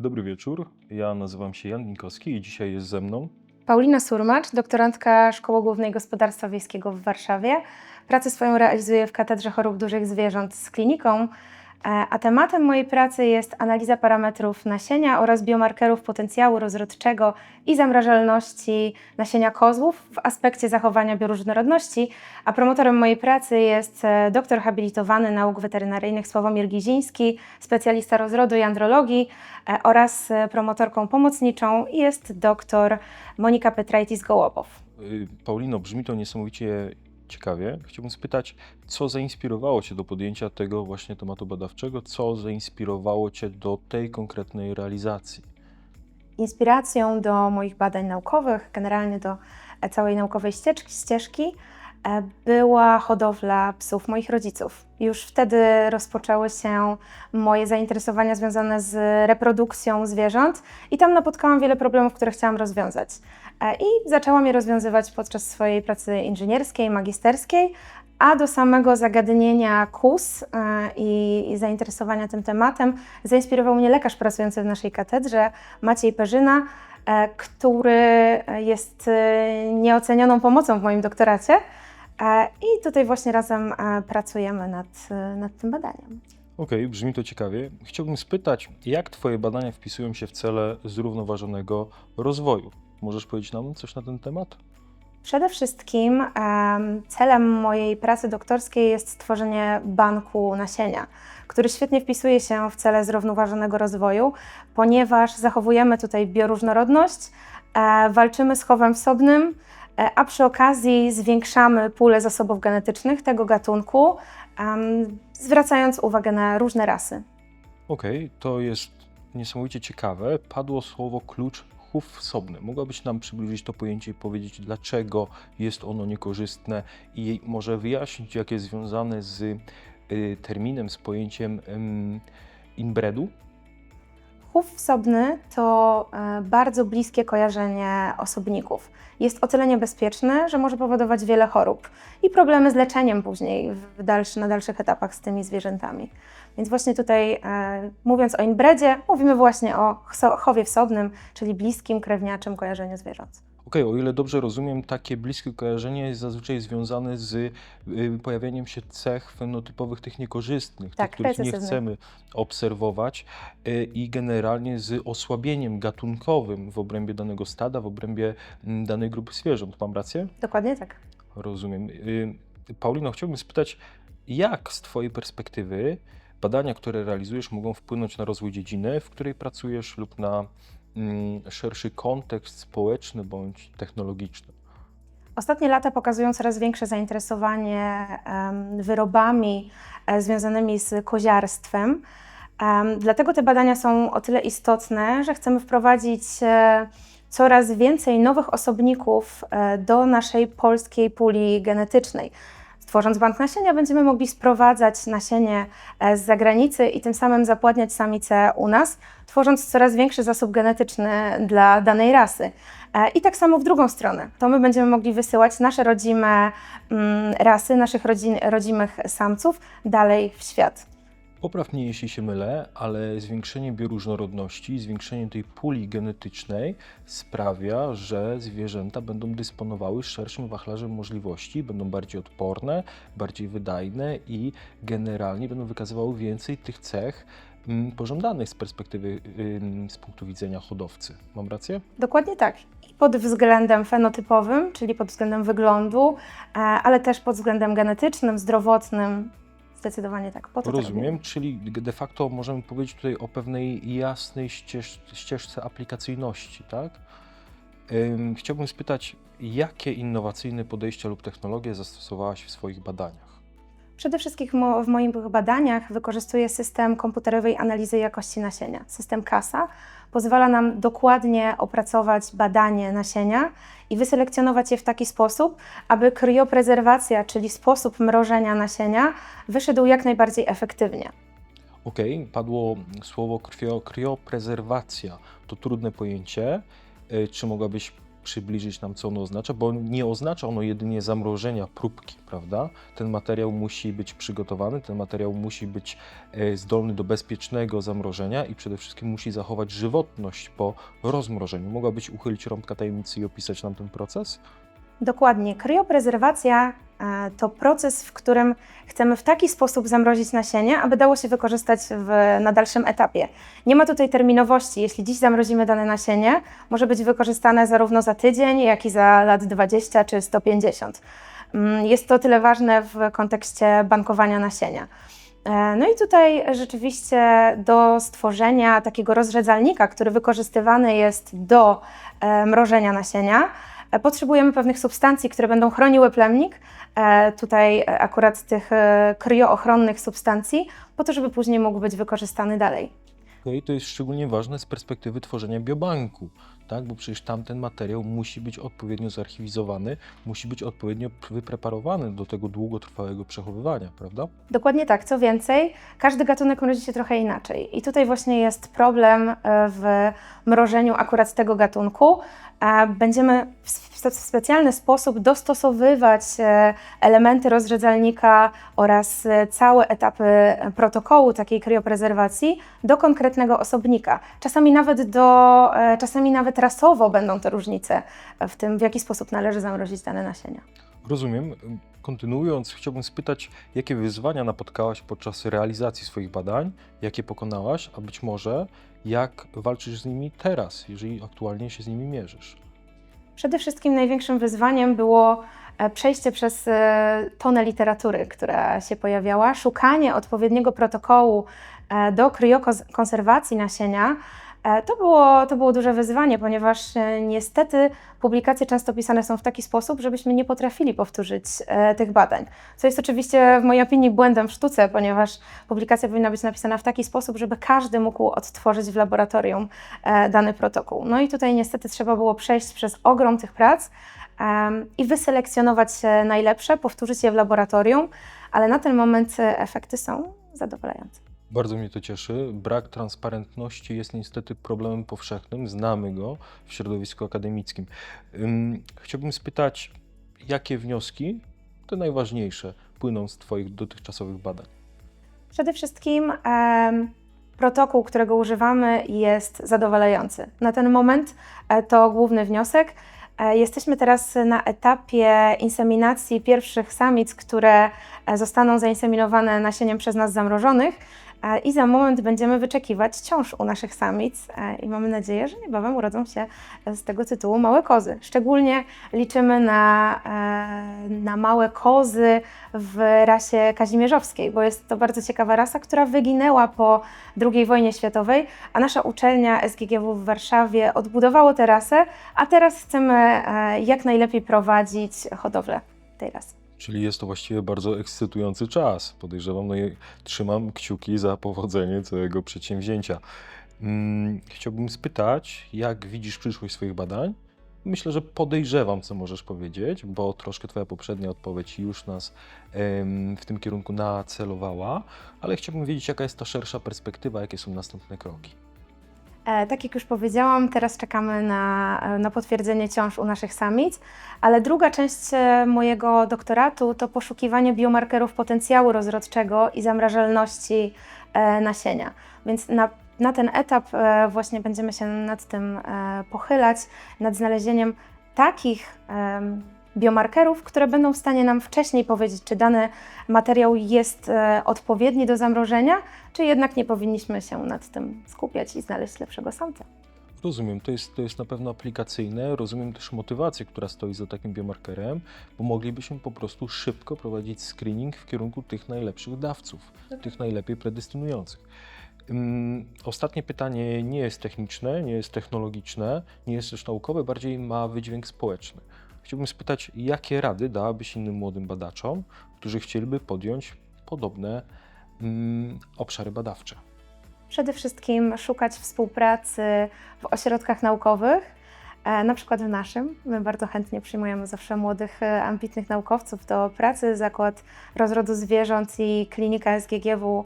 Dobry wieczór. Ja nazywam się Jan Minkowski i dzisiaj jest ze mną. Paulina Surmacz, doktorantka Szkoły Głównej Gospodarstwa Wiejskiego w Warszawie. Pracę swoją realizuję w Katedrze Chorób Dużych Zwierząt z kliniką, a tematem mojej pracy jest analiza parametrów nasienia oraz biomarkerów potencjału rozrodczego i zamrażalności nasienia kozłów w aspekcie zachowania bioróżnorodności, a promotorem mojej pracy jest e, doktor habilitowany nauk weterynaryjnych Sławomir Giziński, specjalista rozrodu i andrologii e, oraz e, promotorką pomocniczą jest doktor Monika Petraitis-Gołobow. Y, Paulino, brzmi to niesamowicie ciekawie. Chciałbym spytać, co zainspirowało Cię do podjęcia tego właśnie tematu badawczego? Co zainspirowało Cię do tej konkretnej realizacji? Inspiracją do moich badań naukowych, generalnie do całej naukowej ścieżki, ścieżki była hodowla psów moich rodziców. Już wtedy rozpoczęły się moje zainteresowania związane z reprodukcją zwierząt i tam napotkałam wiele problemów, które chciałam rozwiązać. E, I zaczęłam je rozwiązywać podczas swojej pracy inżynierskiej, magisterskiej, a do samego zagadnienia KUS e, i, zainteresowania tym tematem zainspirował mnie lekarz pracujący w naszej katedrze, Maciej Perzyna, e, który jest e, nieocenioną pomocą w moim doktoracie. E, I tutaj właśnie razem e, pracujemy nad, e, nad tym badaniem. Okej, brzmi to ciekawie. Chciałbym spytać, jak Twoje badania wpisują się w cele zrównoważonego rozwoju? Możesz powiedzieć nam coś na ten temat? Przede wszystkim em, celem mojej pracy doktorskiej jest stworzenie banku nasienia, który świetnie wpisuje się w cele zrównoważonego rozwoju, ponieważ zachowujemy tutaj bioróżnorodność, walczymy z chowem wsobnym, a przy okazji zwiększamy pulę zasobów genetycznych tego gatunku, em, zwracając uwagę na różne rasy. Okej, to jest niesamowicie ciekawe. Padło słowo klucz chów wsobny. Mogłabyś nam przybliżyć to pojęcie i powiedzieć, dlaczego jest ono niekorzystne i może wyjaśnić, jak jest związane z y, terminem, z pojęciem inbredu? Chów wsobny to e, bardzo bliskie kojarzenie osobników. Jest o tyle że może powodować wiele chorób i problemy z leczeniem później w dalszy, na dalszych etapach z tymi zwierzętami. Więc właśnie tutaj, e, mówiąc o inbredzie, mówimy właśnie o chowie wsobnym, czyli bliskim krewniaczym kojarzeniu zwierząt. Okej, o ile dobrze rozumiem, takie bliskie kojarzenie jest zazwyczaj związane z y, pojawieniem się cech fenotypowych tych niekorzystnych, Tak, tych, których nie chcemy obserwować y, i generalnie z osłabieniem gatunkowym w obrębie danego stada, w obrębie mm, danej grupy zwierząt. Mam rację? Dokładnie tak. Rozumiem. Y, Paulino, chciałbym spytać, jak z Twojej perspektywy badania, które realizujesz, mogą wpłynąć na rozwój dziedziny, w której pracujesz, lub na szerszy kontekst społeczny bądź technologiczny? Ostatnie lata pokazują coraz większe zainteresowanie wyrobami e, związanymi z koziarstwem. Em, Dlatego te badania są o tyle istotne, że chcemy wprowadzić e, coraz więcej nowych osobników e, do naszej polskiej puli genetycznej. Tworząc bank nasienia, będziemy mogli sprowadzać nasienie e, z zagranicy i tym samym zapładniać samice u nas, tworząc coraz większy zasób genetyczny dla danej rasy. E, I tak samo w drugą stronę. To my będziemy mogli wysyłać nasze rodzime mm, rasy, naszych rodzin, rodzimych samców dalej w świat. Popraw mnie, jeśli się mylę, ale zwiększenie bioróżnorodności, zwiększenie tej puli genetycznej sprawia, że zwierzęta będą dysponowały szerszym wachlarzem możliwości, będą bardziej odporne, bardziej wydajne i generalnie będą wykazywały więcej tych cech mm, pożądanych z perspektywy, z punktu widzenia hodowcy. Mam rację? Dokładnie tak. Pod względem fenotypowym, czyli pod względem wyglądu, e, ale też pod względem genetycznym, zdrowotnym. Zdecydowanie tak. Po robimy. Rozumiem, czyli de facto możemy powiedzieć tutaj o pewnej jasnej ścież, ścieżce aplikacyjności, tak? Ym, chciałbym spytać, jakie innowacyjne podejścia lub technologie zastosowałaś w swoich badaniach? Przede wszystkim w mo- w moich badaniach wykorzystuję system komputerowej analizy jakości nasienia. System CASA pozwala nam dokładnie opracować badanie nasienia i wyselekcjonować je w taki sposób, aby krioprezerwacja, czyli sposób mrożenia nasienia, wyszedł jak najbardziej efektywnie. Okej, padło słowo krioprezerwacja. To trudne pojęcie. Y, Czy mogłabyś przybliżyć nam, co ono oznacza, bo nie oznacza ono jedynie zamrożenia próbki, prawda? Ten materiał musi być przygotowany, ten materiał musi być e, zdolny do bezpiecznego zamrożenia i przede wszystkim musi zachować żywotność po rozmrożeniu. Mogłabyś uchylić rąbka tajemnicy i opisać nam ten proces? Dokładnie. Krioprezerwacja e, to proces, w którym chcemy w taki sposób zamrozić nasienie, aby dało się wykorzystać w, na dalszym etapie. Nie ma tutaj terminowości. Jeśli dziś zamrozimy dane nasienie, może być wykorzystane zarówno za tydzień, jak i za lat 20 czy 150. Mm, Jest to tyle ważne w kontekście bankowania nasienia. E, No i tutaj rzeczywiście do stworzenia takiego rozrzedzalnika, który wykorzystywany jest do e, mrożenia nasienia, potrzebujemy pewnych substancji, które będą chroniły plemnik, e, tutaj e, akurat tych e, kryoochronnych substancji, po to, żeby później mógł być wykorzystany dalej. No i to jest szczególnie ważne z perspektywy tworzenia biobanku, tak? bo przecież tamten materiał musi być odpowiednio zarchiwizowany, musi być odpowiednio wypreparowany do tego długotrwałego przechowywania, prawda? Dokładnie tak. Co więcej, każdy gatunek mrozi się trochę inaczej. I tutaj właśnie jest problem e, w mrożeniu akurat tego gatunku. E, Będziemy w spe- w specjalny sposób dostosowywać e, elementy rozrzedzalnika oraz całe etapy protokołu takiej krioprezerwacji do konkretnego osobnika. Czasami nawet do, czasami nawet rasowo będą te różnice w tym, w jaki sposób należy zamrozić dane nasienia. Rozumiem. Kontynuując, chciałbym spytać, jakie wyzwania napotkałaś podczas realizacji swoich badań, jakie pokonałaś, a być może jak walczysz z nimi teraz, jeżeli aktualnie się z nimi mierzysz. Przede wszystkim największym wyzwaniem było e, przejście przez e, tonę literatury, która się pojawiała, szukanie odpowiedniego protokołu e, do kryokonserwacji nasienia. E, To było, to było duże wyzwanie, ponieważ e, niestety publikacje często pisane są w taki sposób, żebyśmy nie potrafili powtórzyć e, tych badań. Co jest oczywiście w mojej opinii błędem w sztuce, ponieważ publikacja powinna być napisana w taki sposób, żeby każdy mógł odtworzyć w laboratorium dany protokół. No i tutaj niestety trzeba było przejść przez ogrom tych prac i wyselekcjonować najlepsze, powtórzyć je w laboratorium, ale na ten moment efekty są zadowalające. Bardzo mnie to cieszy. Brak transparentności jest niestety problemem powszechnym, znamy go w środowisku akademickim. Ym, Chciałbym spytać, jakie wnioski, te najważniejsze, płyną z Twoich dotychczasowych badań? Przede wszystkim em, protokół, którego używamy, jest zadowalający. Na ten moment e, to główny wniosek. E, Jesteśmy teraz na etapie inseminacji pierwszych samic, które e, zostaną zainseminowane nasieniem przez nas zamrożonych. I za moment będziemy wyczekiwać ciąż u naszych samic e, i mamy nadzieję, że niebawem urodzą się z tego tytułu małe kozy. Szczególnie liczymy na, e, na małe kozy w rasie kazimierzowskiej, bo jest to bardzo ciekawa rasa, która wyginęła po II wojnie światowej, a nasza uczelnia SGGW w Warszawie odbudowało tę rasę, a teraz chcemy e, jak najlepiej prowadzić hodowlę tej rasy. Czyli jest to właściwie bardzo ekscytujący czas, podejrzewam, no i trzymam kciuki za powodzenie całego przedsięwzięcia. Mm, Chciałbym spytać, jak widzisz przyszłość swoich badań? Myślę, że podejrzewam, co możesz powiedzieć, bo troszkę Twoja poprzednia odpowiedź już nas w tym kierunku nacelowała, ale chciałbym wiedzieć, jaka jest ta szersza perspektywa, jakie są następne kroki. E, Tak jak już powiedziałam, teraz czekamy na, na potwierdzenie ciąż u naszych samic, ale druga część e, mojego doktoratu to poszukiwanie biomarkerów potencjału rozrodczego i zamrażalności e, nasienia. Więc na, na ten etap e, właśnie będziemy się nad tym e, pochylać, nad znalezieniem takich biomarkerów, które będą w stanie nam wcześniej powiedzieć, czy dany materiał jest e, odpowiedni do zamrożenia, czy jednak nie powinniśmy się nad tym skupiać i znaleźć lepszego samca. Rozumiem, to jest, to jest na pewno aplikacyjne. Rozumiem też motywację, która stoi za takim biomarkerem, bo moglibyśmy po prostu szybko prowadzić screening w kierunku tych najlepszych dawców, tych najlepiej predestynujących. Ostatnie pytanie nie jest techniczne, nie jest technologiczne, nie jest też naukowe, bardziej ma wydźwięk społeczny. Chciałbym spytać, jakie rady dałabyś innym młodym badaczom, którzy chcieliby podjąć podobne ym, obszary badawcze? Przede wszystkim szukać współpracy w ośrodkach naukowych, e, na przykład w naszym. My bardzo chętnie przyjmujemy zawsze młodych, e, ambitnych naukowców do pracy. Zakład Rozrodu Zwierząt i Klinika SGGW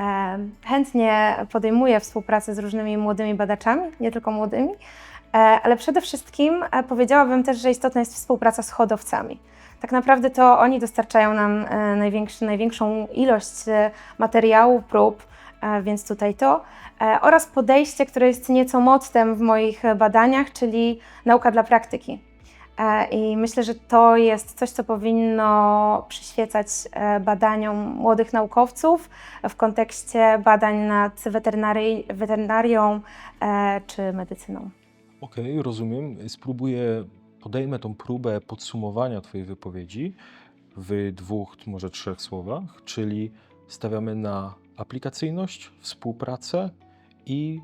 e, chętnie podejmuje współpracę z różnymi młodymi badaczami, nie tylko młodymi. E, Ale przede wszystkim e, powiedziałabym też, że istotna jest współpraca z hodowcami. Tak naprawdę to oni dostarczają nam e, największą ilość materiału, prób, więc tutaj to. Oraz podejście, które jest nieco mottem w moich badaniach, czyli nauka dla praktyki. I myślę, że to jest coś, co powinno przyświecać badaniom młodych naukowców w kontekście badań nad weterynarią czy medycyną. Okej, rozumiem. Spróbuję, podejmę tą próbę podsumowania Twojej wypowiedzi w dwóch, może trzech słowach, czyli stawiamy na aplikacyjność, współpracę i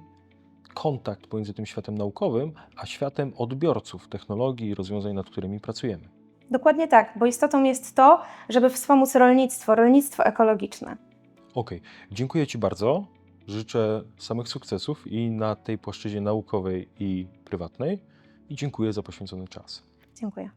kontakt pomiędzy tym światem naukowym, a światem odbiorców technologii i rozwiązań, nad którymi pracujemy. Dokładnie tak, bo istotą jest to, żeby wspomóc rolnictwo, rolnictwo ekologiczne. Okej, dziękuję Ci bardzo. Życzę samych sukcesów i na tej płaszczyźnie naukowej i prywatnej. I dziękuję za poświęcony czas. Dziękuję.